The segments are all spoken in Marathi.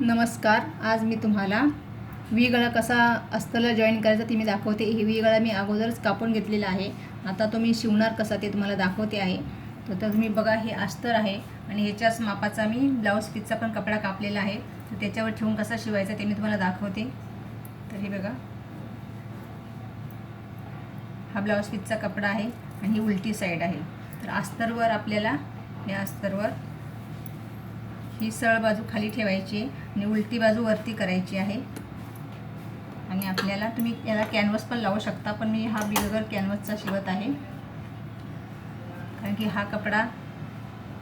नमस्कार आज मी तुम्हाला व्ही गळा कसा अस्तरला जॉईन करायचा ते मी दाखवते. ही व्ही गळा मी अगोदरच कापून घेतलेला आहे. आता तो मी शिवणार कसा ते तुम्हाला दाखवते आहे. तर तर तुम्ही बघा हे अस्तर आहे आणि ह्याच्याच मापाचा मी ब्लाऊज पीसचा पण कपडा कापलेला आहे. तर त्याच्यावर ठेवून कसा शिवायचा ते मी तुम्हाला दाखवते. तर हे बघा. हा ब्लाऊज पीसचा कपडा आहे आणि ही उलटी साईड आहे. तर अस्तरवर आपल्याला या अस्तरवर ही सरळ बाजू खाली ठेवायची आहे आणि उलटी बाजू वरती करायची आहे. आणि आपल्याला तुम्ही याला कॅनव्हस पण लावू शकता पण मी हा बिलगर कॅनव्हसचा शिवत आहे. कारण की हा कपडा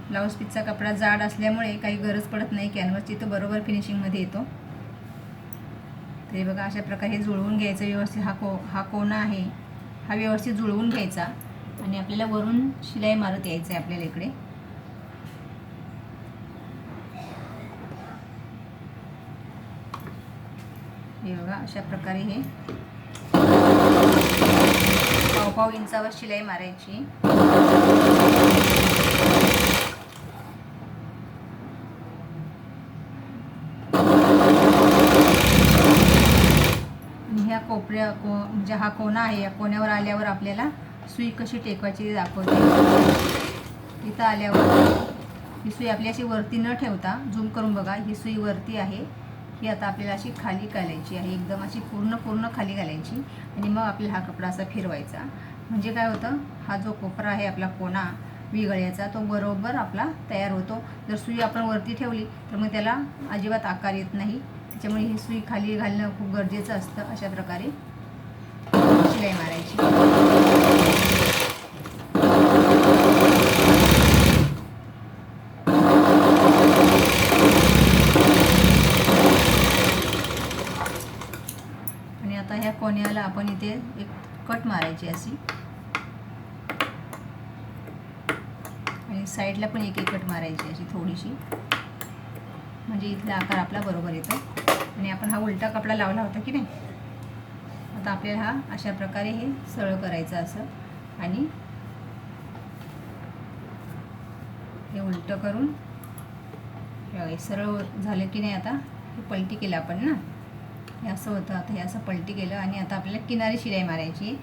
ब्लाऊज पीसचा कपडा जाड असल्यामुळे काही गरज पडत नाही कॅनव्हसची तो बरोबर फिनिशिंगमध्ये येतो. तरी बघा अशा प्रकारे जुळवून घ्यायचं व्यवस्थित हा को हा कोणा आहे. हा व्यवस्थित जुळवून घ्यायचा. आणि आपल्याला वरून शिलाई मारत यायचं आहे आपल्याला इकडे. हे बघा अशा प्रकारे हे पावपाव इंचावर शिलाई मारायची. ह्या कोपऱ्या को म्हणजे हा कोना आहे या कोण्यावर आल्यावर आपल्याला सुई कशी टेकवायची दाखवते. इथं आल्यावर ही सुई आपल्याशी अशी वरती न ठेवता झूम करून बघा ही सुई वरती आहे. ही आता आपल्याला अशी खाली घालायची आहे एकदम अशी पूर्ण पूर्ण खाली घालायची. आणि मग आपल्याला हा कपडा असा फिरवायचा. म्हणजे काय होतं हा जो कोपरा आहे आपला कोणा विगळ्याचा तो बरोबर आपला तयार होतो. जर सुई आपण वरती ठेवली तर मग त्याला अजिबात आकार येत नाही. त्याच्यामुळे ही सुई खाली घालणं खूप गरजेचं असतं अशा प्रकारे शिलाई मारायची आणि आता ह्या कोण्याला आपण इथे एक कट मारायची अशी. आणि साईडला पण एक एक कट मारायची अशी थोडीशी. म्हणजे इथला आकार आपला बरोबर येतो. आणि आपण हा उलटा कपडा लावला होता की नाही? आता आपल्याला हा अशा प्रकारे हे सरळ करायचं असं. आणि हे उलटं करून सरळ झालं की नाही आता? हे पलटी केलं आपण ना? हे असं होतं आता हे असं पलटी केलं आणि आता आपल्याला किनारी शिलाई मारायची.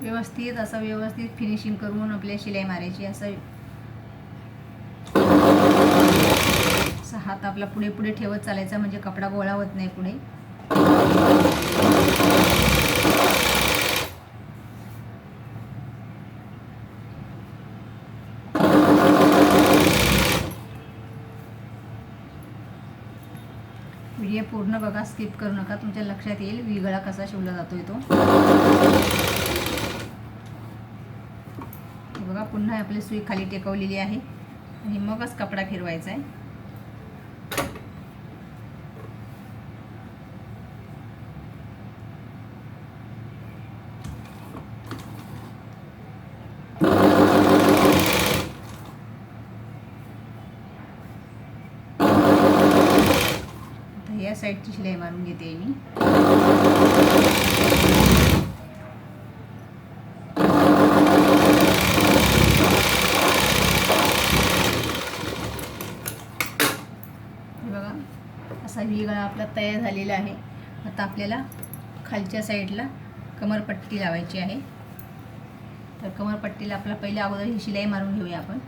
व्यवस्थित असं व्यवस्थित फिनिशिंग करून आपल्या शिलाई मारायची असं. असं हात आपला पुढे पुढे ठेवत चालायचा म्हणजे कपडा गोळा होत नाही पुढे व्हिडिओ पूर्ण बघा स्किप करू नका. तुमच्या लक्षात येईल विगळा कसा शिवला जातोय तो. बघा पुन्हा आपली सुई खाली टेकवलेली आहे. आणि मगच कपडा फिरवायचा आहे आता या साईडची शिलाई मारून घेते मी. बघा असा गळा आपला तयार झालेला आहे. आता आपल्याला खालच्या साईडला कमरपट्टी लावायची आहे. तर कमरपट्टीला आपला पहिले अगोदर ही शिलाई मारून घेऊया आपण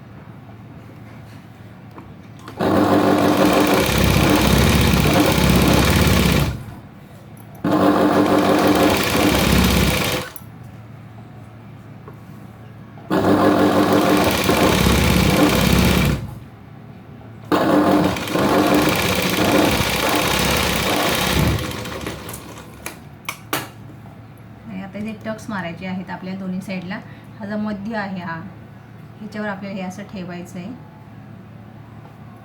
आणि आता इथे टक्स मारायचे आहेत आपल्या दोन्ही साईडला. हा जो मध्य आहे हा ह्याच्यावर आपल्याला हे असं ठेवायचं आहे.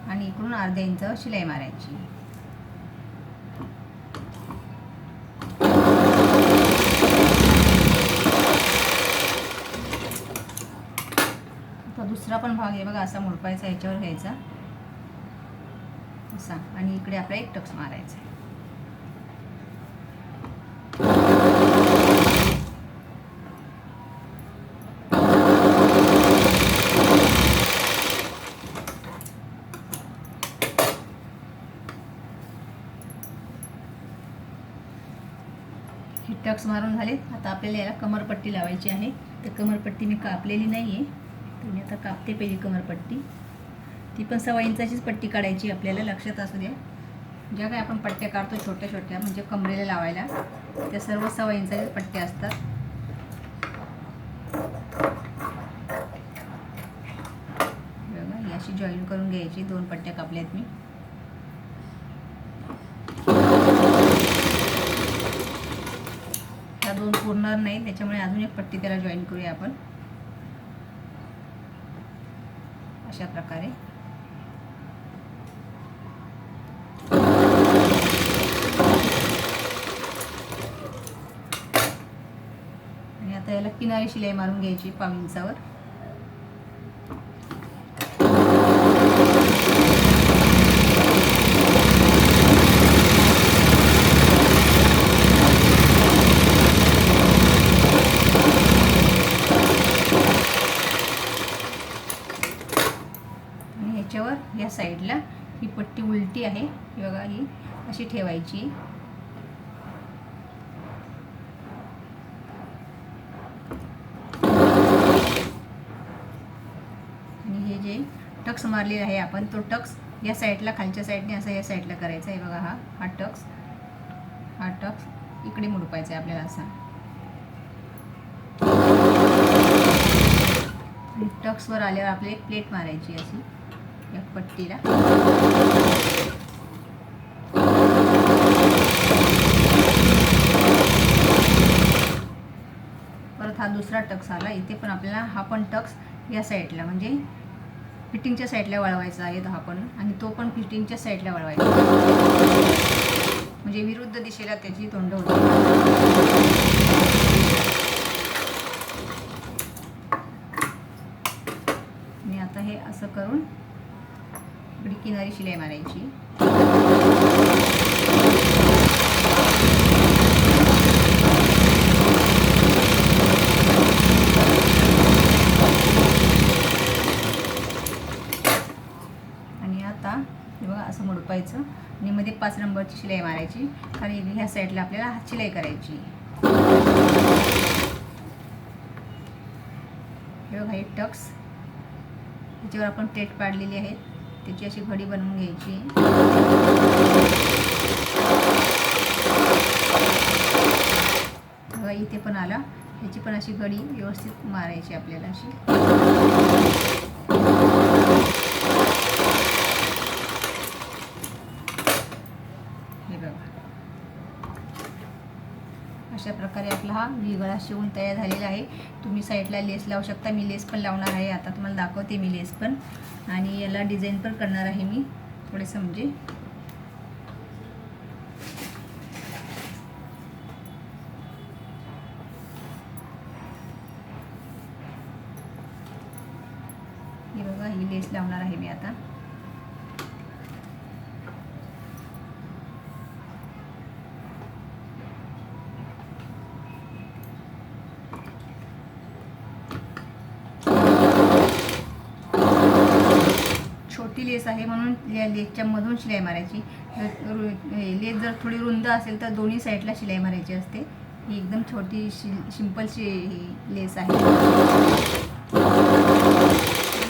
आणि इकडून अर्ध्या इंच शिलाई मारायची. दुसरा पण भाग आहे बघा असा मोडपायचा ह्याच्यावर घ्यायचा. असा. आणि इकडे आपला एक टक्स मारायचा आहे हे मारून झाले. आता आपल्याला याला कमरपट्टी लावायची आहे. तर कमरपट्टी मी कापलेली नाही आहे तर मी आता कापते पहिली कमरपट्टी. ती पण सव्वा इंचाचीच पट्टी काढायची आपल्याला. लक्षात असू द्या. ज्या काही आपण पट्ट्या काढतो छोट्या छोट्या म्हणजे कमरेला लावायला त्या सर्व सव्वा इंचाच्याच पट्ट्या असतात. बघा ही अशी जॉईन करून घ्यायची. दोन पट्ट्या कापल्यात मी. दोन पुरणार नाही त्याच्यामुळे अजून एक पट्टी त्याला जॉईन करूया आपण. अशा प्रकारे. आणि आता याला किनारी शिलाई मारून घ्यायची पाव इंचावर आणि ह्याच्यावर या साईडला ही पट्टी उलटी आहे. ही बघा ही अशी ठेवायची. आणि हे जे टक्स मारलेला आहे आपण तो टक्स या साईडला खालच्या साईडने असं या साईडला करायचा आहे बघा हा हा टक्स. हा टक्स इकडे मुडपायचा आहे आपल्याला असा. टक्सवर आल्यावर आपल्याला एक प्लेट मारायची अशी या पट्टीला. हा दुसरा टक्स आला. इथे पण आपल्याला हा पण टक्स या साईडला म्हणजे फिटिंगच्या साईडला वळवायचा आहे हा पण आणि तो पण फिटिंगच्या साईडला वळवायचा. म्हणजे विरुद्ध दिशेला त्याची तोंड होते. आणि आता हे असं करून इकडे किनारी शिलाई मारायची आणि आता हे बघा असं मुडपायचं आणि मध्ये पाच नंबरची शिलाई मारायची. आणि ह्या साईडला आपल्याला हात शिलाई करायची. हे बघा हे टक्स. त्याच्यावर आपण टेट पाडलेली आहे त्याची अशी घडी बनवून घ्यायची. बघा इथे पण आला. ह्याची पण अशी घडी व्यवस्थित मारायची आपल्याला अशी हे बघा अशा प्रकारे आपला हा विगळा शिवून तयार झालेला आहे. तुम्ही साईडला लेस लावू शकता. मी लेस पण लावणार आहे. आता तुम्हाला दाखवते मी लेस पण. आणि याला डिझाईन पण करणार आहे मी. थोडे म्हणजे. हे बघा ही लेस लावणार आहे मी आता छोटी लेस आहे म्हणून या शिलाई मारायची. रु- लेस जर थोडी रुंद असेल तर दोन्ही साईडला शिलाई मारायची असते. ही एकदम छोटी शि ही लेस आहे.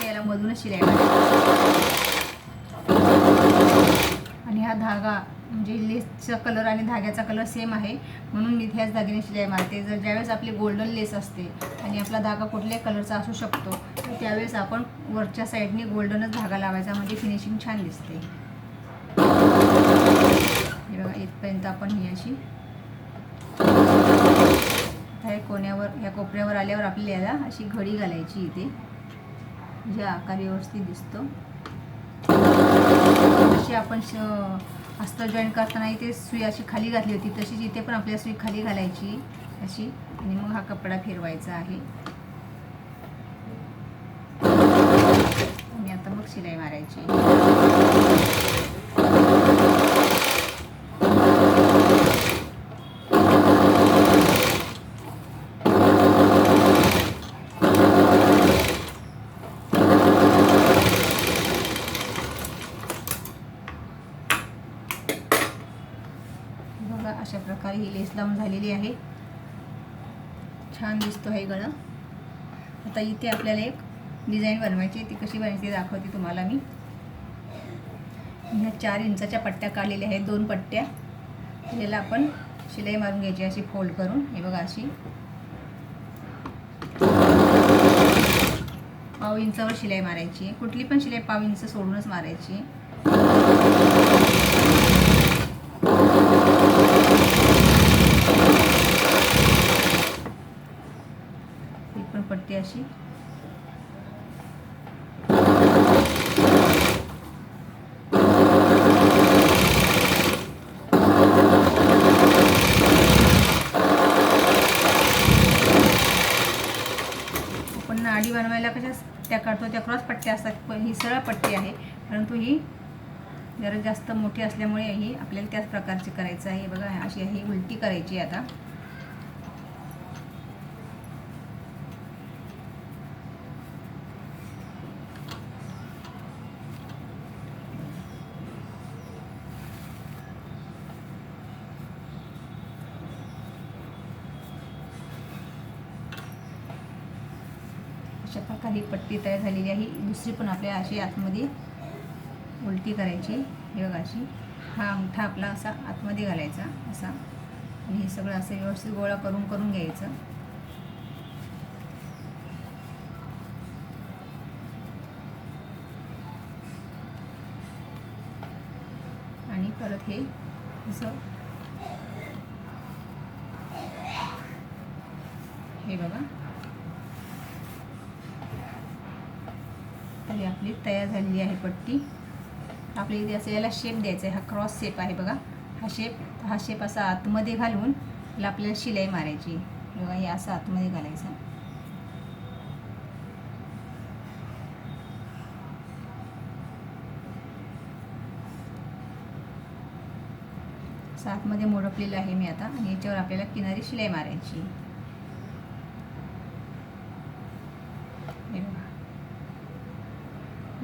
याला मधूनच शिलाई मारायची. ह्या हा धागा म्हणजे लेसचा कलर आणि धाग्याचा कलर सेम आहे. म्हणून मी ह्याच दागिने शिलाई मारते जर ज्यावेळेस आपली गोल्डन लेस असते आणि आपला धागा कुठल्याही कलरचा असू शकतो तर त्यावेळेस आपण वरच्या साईडने गोल्डनच धागा लावायचा. म्हणजे फिनिशिंग छान दिसते. हे बघा इथपर्यंत आपण ही अशी ह्या कोण्यावर ह्या कोपऱ्यावर आल्यावर आपल्याला अशी घडी घालायची इथे. म्हणजे आकार व्यवस्थित दिसतो. जशी आपण श अस्तर जॉईन करताना इथे सुई अशी खाली घातली होती तशीच इथे पण आपल्याला सुई खाली घालायची अशी. आणि मग हा कपडा फिरवायचा आहे. आणि आता मग शिलाई मारायची बघा बघा अशा प्रकारे झालेली आहे. छान दिसतो आहे गळा. आता इथे आपल्याला एक डिझाईन बनवायची ती कशी बनवायची दाखवते तुम्हाला मी. ह्या चार इंचाच्या पट्ट्या काढलेल्या आहेत दोन पट्ट्या. याला आपण शिलाई मारून घ्यायची अशी फोल्ड करून. हे बघा अशी. पाव इंचावर शिलाई मारायची कुठली पण शिलाई पाव इंच सोडूनच मारायची आहे. ही पण अशी. आपण नाडी बनवायला कशा त्या काढतो त्या क्रॉस पट्ट्या असतात. पण ही सरळ पट्टी आहे परंतु ही जरा जास्त मोठी असल्यामुळे ही आपल्याला त्याच प्रकारची करायचं आहे. बघा अशी ही उलटी करायची आता अशा प्रकारे ही पट्टी तयार झालेली आहे. दुसरी पण आपल्या अशी आतमध्ये उलटी करायची. हे बघा अशी. हा अंगठा आपला असा आतमध्ये घालायचा असा. आणि हे सगळं असं व्यवस्थित गोळा करून करून घ्यायचं. आणि परत हे असं. हे बघा तर ही आपली तयार झालेली आहे पट्टी. आपल्या इथे असं याला शेप द्यायचा आहे. हा क्रॉस शेप आहे बघा. हा शेप हा शेप असा आतमध्ये घालून याला आपल्याला शिलाई मारायची बघा हे असं आतमध्ये घालायचं. असं आतमध्ये मोडपलेलं आहे मी आता. आणि याच्यावर आपल्याला किनारी शिलाई मारायची हे बघा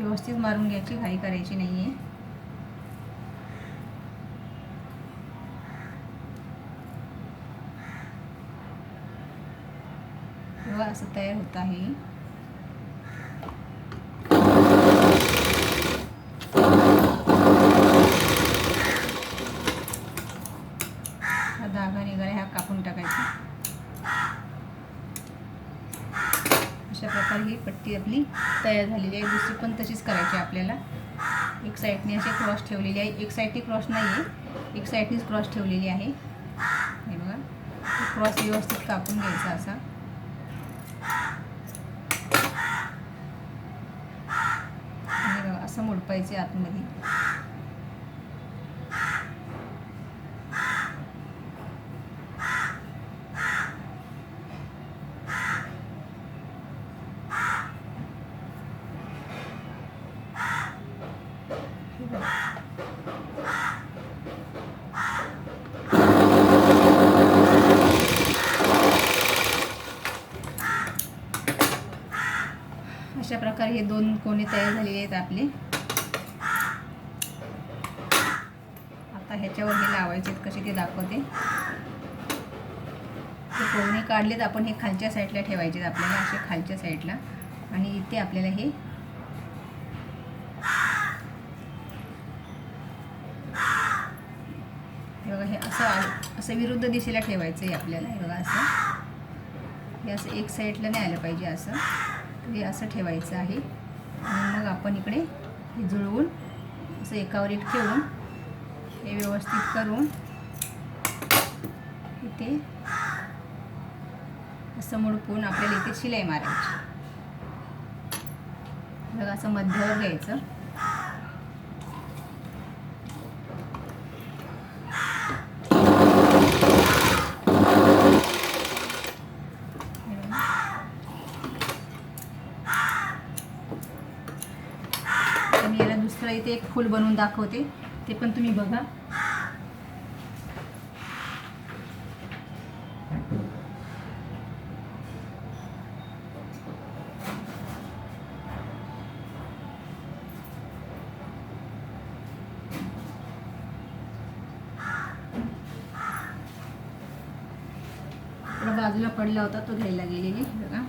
व्यवस्थित मारून घ्यायची घाई करायची नाही आहे असं तयार होत आहे हा धागा निघाला हा कापून टाकायचा अशा ती आपली तयार झालेली आहे. दुसरी पण तशीच करायची आहे आपल्याला. एक साईडने असे क्रॉस ठेवलेली आहे. एक साईडने क्रॉस नाही आहे. एक साईडनेच क्रॉस ठेवलेली आहे. हे बघा. क्रॉस व्यवस्थित कापून घ्यायचा असा. बघा असं मोडपायचे आतमध्ये. प्रकारे हे दोन कोणे तयार झालेले आहेत आपले. आता ह्याच्यावर हे लावायचे आहेत कसे ते दाखवते. हे कोणे काढलेत आपण हे खालच्या साईडला ठेवायचे आहेत आपल्याला असे खालच्या साईडला. आणि इथे आपल्याला हे बघा हे असं असं विरुद्ध दिशेला ठेवायचं आहे आपल्याला हे बघा असं. हे असं एक साईडला नाही आलं पाहिजे असं. हे असं ठेवायचं आहे. मग आपण इकडे हे जुळवून असं एकावर एक ठेवून हे व्यवस्थित करून इथे असं मुडपून आपल्याला इथे शिलाई मारायची. मग असं मध्यावर घ्यायचं हे बघा. तर मी ते इथे एक फूल बनवून दाखवते. ते पण तुम्ही बघा. बाजूला पडला होता तो घ्यायला गेलेली. बघा.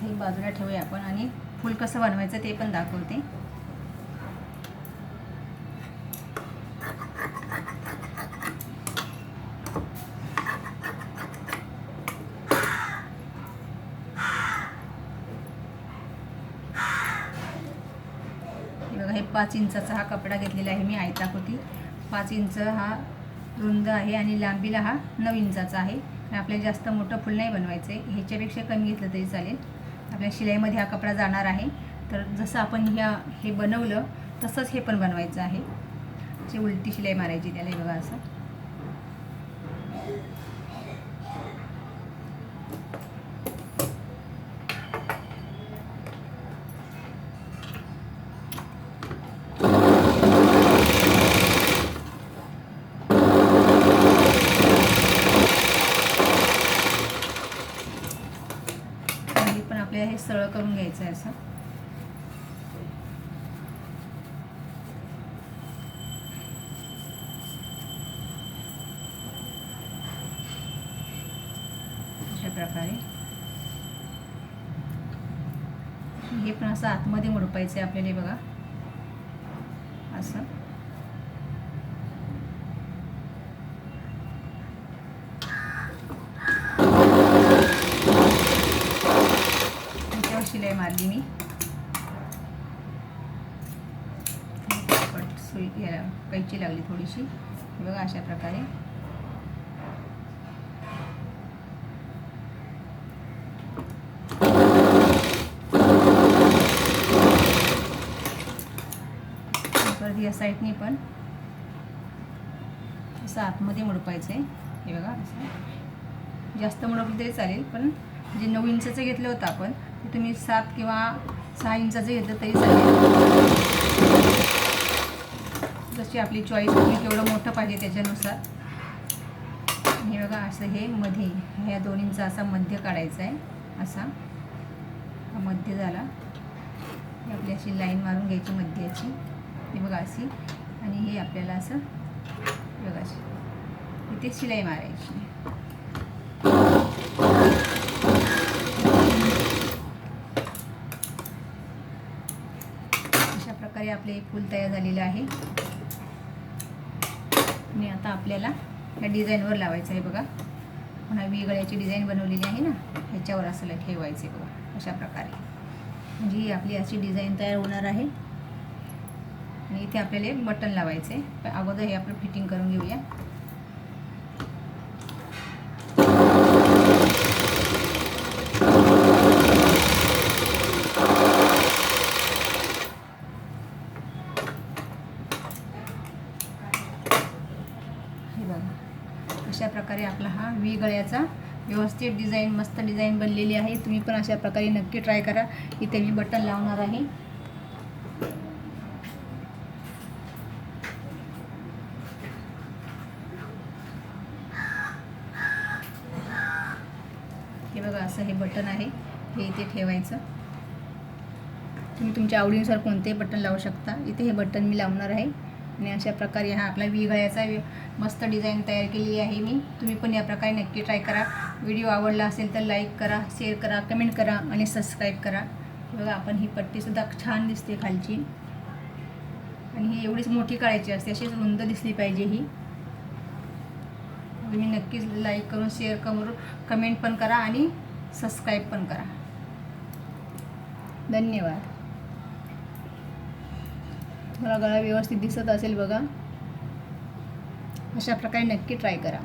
हे बाजूला ठेवूया आपण आणि फूल कसं बनवायचं ते पण दाखवते. हे बघा हे पाच इंचाचा हा कपडा घेतलेला आहे मी आयताकृती पाच इंच हा रुंद आहे आणि लांबीला हा नऊ इंचाचा आहे. आपल्याला जास्त मोठं फुल नाही बनवायचं आहे ह्याच्यापेक्षा कमी घेतलं तरी चालेल. आपल्या शिलाईमध्ये हा कपडा जाणार आहे. तर जसं आपण ह्या हे बनवलं तसंच हे पण बनवायचं आहे. जे उलटी शिलाई मारायची त्याला बघा असं हे पण आपल्याला हे सरळ करून घ्यायचा आहे असा. अशा प्रकारे. हे पण असं आतमध्ये मुडपायचं आहे आपल्याला बघा. असं त्याच्यावर शिलाई मारली मी पट सुई या कैची लागली बघा अशा प्रकारे. परत या साईडनी पण असं आतमध्ये मुडपायचं आहे हे बघा. असं जास्त मुडपलं तरी चालेल पण जे नऊ इंचाचं घेतलं होतं आपण ते तुम्ही सात किंवा सहा इंचाचं घेतलं तरी चालेल. जशी आपली चॉईस होती केवढं मोठं पाहिजे त्याच्यानुसार. हे बघा असं हे मध्ये ह्या दोन्हींचा असा मध्य काढायचा आहे असा. हा मध्य झाला. आपली अशी लाईन मारून घ्यायची मध्याची. हे बघा अशी. आणि हे आपल्याला असं बघा इथे शिलाई मारायची. अशा प्रकारे आपले एक फूल तयार झालेलं आहे. आता आपल्याला ह्या डिझाईनवर लावायचं आहे बघा. पुन्हा वेगळ्याची डिझाईन बनवलेली आहे ना ह्याच्यावर असं आहे बघा अशा प्रकारे. म्हणजे ही आपली अशी डिझाईन तयार होणार आहे. आणि इथे आपल्याला बटन लावायचं आहे. अगोदर हे आपण फिटिंग करून घेऊया हे बघा अशा प्रकारे आपला हा वी गळ्याचा. व्यवस्थित डिझाईन मस्त डिझाईन बनलेली आहे. तुम्ही पण अशा प्रकारे नक्की ट्राय करा. इथे मी बटन लावणार आहे. हे बघा असं हे बटन आहे. हे इथे ठेवायचं. तुम्ही तुमच्या आवडीनुसार कोणतेही बटन लावू शकता. इथे हे बटन मी लावणार आहे. आणि अशा प्रकारे हा आपला विगळ्याचा मस्त डिझाईन तयार केलेली आहे मी. तुम्ही पण या प्रकारे नक्की ट्राय करा. व्हिडिओ आवडला असेल तर लाईक करा शेअर करा कमेंट करा आणि सबस्क्राईब करा. बघा आपण ही पट्टीसुद्धा छान दिसते खालची. आणि ही एवढीच मोठी काढायची असते अशीच रुंद दिसली पाहिजे ही. तुम्ही नक्कीच लाईक करून शेअर करून कमेंट पण करा आणि सबस्क्राईब पण करा. धन्यवाद. तुम्हाला गळा व्यवस्थित दिसत असेल बघा. अशा प्रकारे नक्की ट्राय करा.